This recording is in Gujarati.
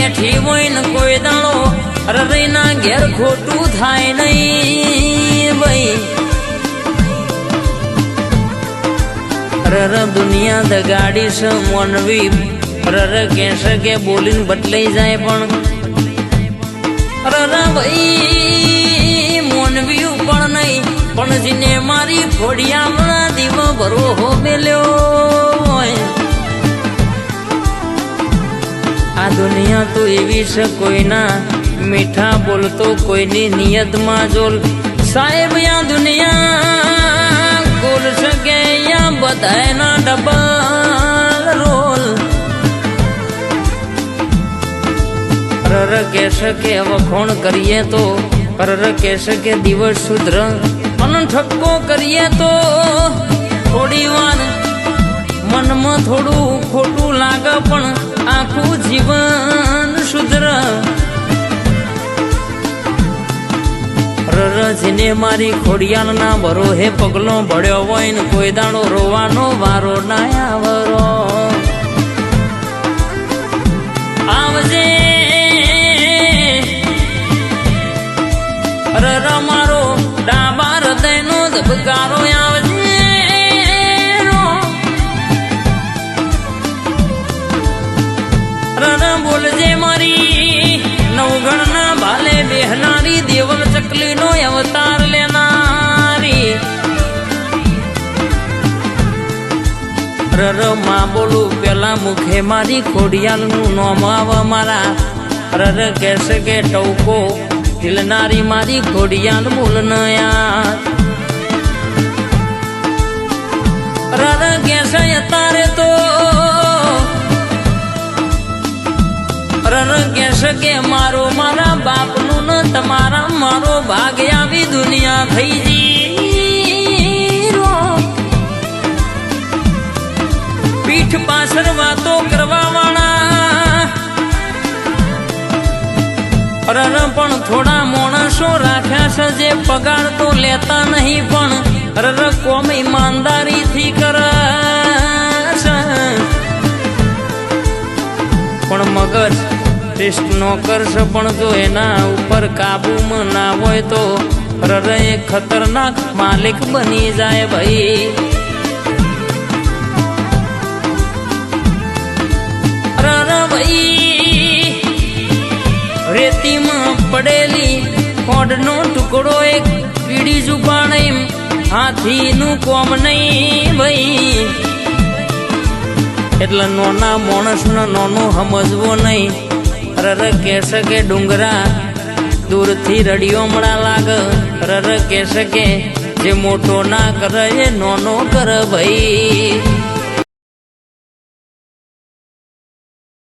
બેઠી હોય ને કોઈ દાડો રરઈના ઘેર ખોટું થાય નહીં ભાઈ. રર દુનિયા દગાડી છે મોનવી રર કહેશે કે બોલીને બદલાઈ જાય પણ. રર ભાઈ મોનવી પણ નહીં. પણ જીને મારી ખોડિયામણા દીવો ભરવો હો મેલ્યો હોય. આ દુનિયા તો એવી છે કોઈના મીઠા બોલતો કોઈની નિયતમાં જોલ સાહેબ આ દુનિયા ગોલ શકે અહીંયા બધાયના ડબલ રોલ રર કહેશે કે વખોણ કરીએ તો રર કહેશે કે દિવસ શુદ્ર અને ઠપકો કરીએ તો થોડી વાર મનમાં થોડું ખોટું લાગે પણ આખું રરજીને મારી ખોડિયાલ ના ભરો હે પગલો ભળ્યો હોય ને કોઈ દાણો રોવાનો વારો ના આવરો. આવજે. રર મારો ડાબા હૃદયનો ધબકારો આવજે રો. રર બોલજે મારી. નવગણના ભાલે બેહનારી, દેવલ ચકલીનો અવતાર લેનારી. રરમાં બોલું, પેલા મુખે મારી ખોડિયાલનું નામ આવ મારા. રર કેસ કે ટવકો હિલનારી મારી ખોડિયાલ બોલ નયા. રર કહેશે કે મારો મારા બાપનું ન, તમારા મારો ભાગ આવી દુનિયા થઈ જી પીઠ પાછળ વાતો કરવા વાળા પણ થોડા માણસો રાખ્યા છે, જે પગાર તો લેતા નહીં પણ રર કોમ ઈમાનદારીથી કરે. ટેસ્ટ નો કરશે પણ જો એના ઉપર કાબુમાં ના હોય તો હૃદય ખતરનાક માલિક બની જાય ભાઈ. રેતીમાં પડેલી ખોડનો ટુકડો એક કીડી જુબાણે હાથીનું કોમ નહીં ભાઈ. એટલે નોના માણસનો નોનો સમજવો નહીં. રર કેસ કે ડુંગરા દૂરથી રડિયો મળા લાગ. રર કેસ કે જે મોટો ના કરે એ નોનો કર ભાઈ.